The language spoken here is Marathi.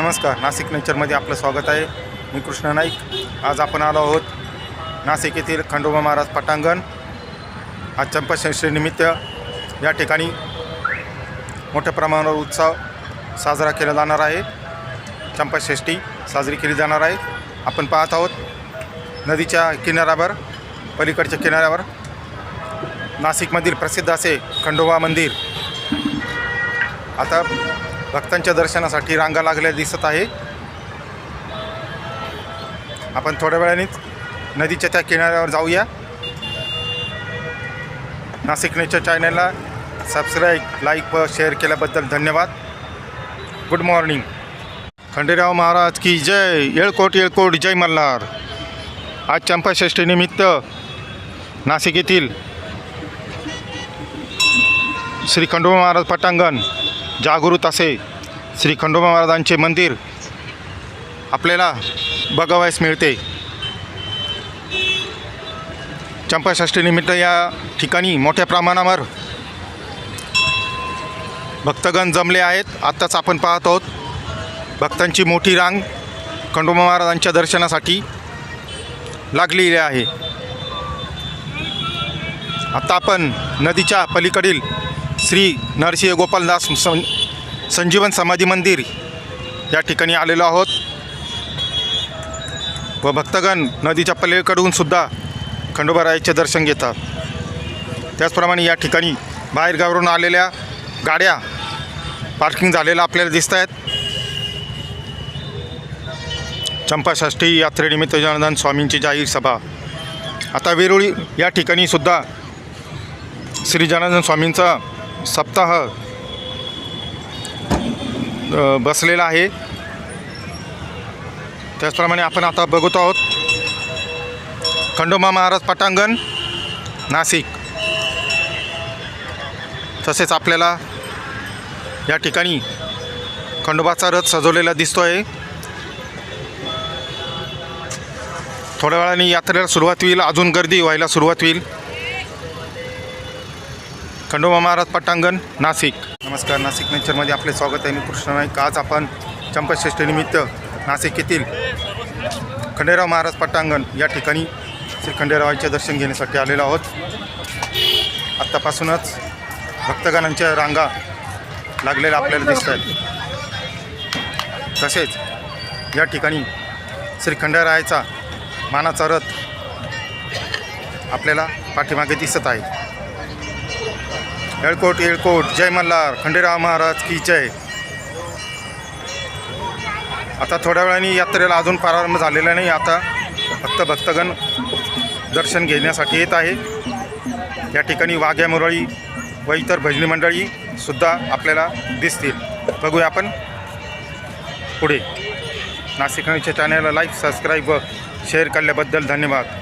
नमस्कार नाशिक नेचरमध्ये आपलं स्वागत आहे. मी कृष्ण नाईक. आज आपण आलो आहोत नाशिक येथील खंडोबा महाराज पटांगण. आज चंपाषष्ठीनिमित्त या ठिकाणी मोठ्या प्रमाणावर उत्सव साजरा केला जाणार आहे. चंपाषष्ठी साजरी केली जाणार आहे. आपण पाहत आहोत नदीच्या किनाऱ्यावर पलीकडच्या किनाऱ्यावर नाशिकमधील प्रसिद्ध असे खंडोबा मंदिर. आता भक्तांच्या दर्शनासाठी रांगा लागल्या दिसत आहे. आपण थोड्या वेळानेच नदीच्या त्या किनाऱ्यावर जाऊया. नाशिक नेचर चॅनलला सबस्क्राईब लाईक व शेअर केल्याबद्दल धन्यवाद. Good morning. खंडेराव महाराज की जय. येळकोट येळकोट जय मल्हार. आज चंपाषष्ठीनिमित्त नाशिक येथील श्री खंडोबा महाराज पटांगण जागृत असे श्री खंडोबा महाराजांचे मंदिर आपल्याला बघावयास मिळते. चंपाषष्ठीनिमित्त या ठिकाणी मोठ्या प्रमाणावर भक्तगण जमले आहेत. आत्ताच आपण पाहत आहोत भक्तांची मोठी रांग खंडोबा महाराजांच्या दर्शनासाठी लागलेली आहे. आता आपण नदीच्या पलीकडील श्री नरसिंह गोपालदास सं संजीवन समाधी मंदिर या ठिकाणी आलेलो आहोत. व भक्तगण नदीच्या पलीकडून सुद्धा खंडोबारायाचे दर्शन घेतात. त्याचप्रमाणे या ठिकाणी बाहेरगावरून आलेल्या गाड्या पार्किंग झालेल्या आपल्याला दिसत आहेत. चंपाषष्ठी यात्रेनिमित्त जनार्दन स्वामींची जाहीर सभा. आता वेरुळी या ठिकाणी सुद्धा श्री जनार्दन स्वामींचा सप्ताह बसलेला आहे. त्याचप्रमाणे आपण आता बघत आहोत खंडोबा महाराज पटांगण नाशिक. तसेच आपल्याला या ठिकाणी खंडोबाचा रथ सजवलेला दिसतो आहे थोड्या वेळाने यात्रेला सुरुवात होईल अजून गर्दी व्हायला सुरुवात होईल. खंडोबा महाराज पटांगण नाशिक. नमस्कार नाशिक नेचरमध्ये आपले स्वागत आहे मी कृष्ण नाईक. आज आपण चंपाषष्ठीनिमित्त नाशिक येथील खंडेराव महाराज पटांगण या ठिकाणी श्री खंडेरावांचे दर्शन घेण्यासाठी आलेलो आहोत. आत्तापासूनच भक्तगणांच्या रांगा लागलेल्या आपल्याला दिसत आहेत. तसेच या ठिकाणी श्री खंडेरायाचा मानाचा रथ आपल्याला पाठीमागे दिसत आहे. येळकोट येळकोट जय मल्हार खंडेराव महाराज की जय. आता थोड्या वेळाने यात्रेला अजून प्रारंभ झालेला नाही. आता फक्त भक्तगण दर्शन घेण्यासाठी येत आहे. या ठिकाणी वाघ्या मुरळी व इतर भजनी मंडळी सुद्धा आपल्याला दिसतील. बघूया आपण पुढे. नाशिक न्यूजच्या चॅनलला लाईक सबस्क्राईब व शेअर केल्याबद्दल धन्यवाद.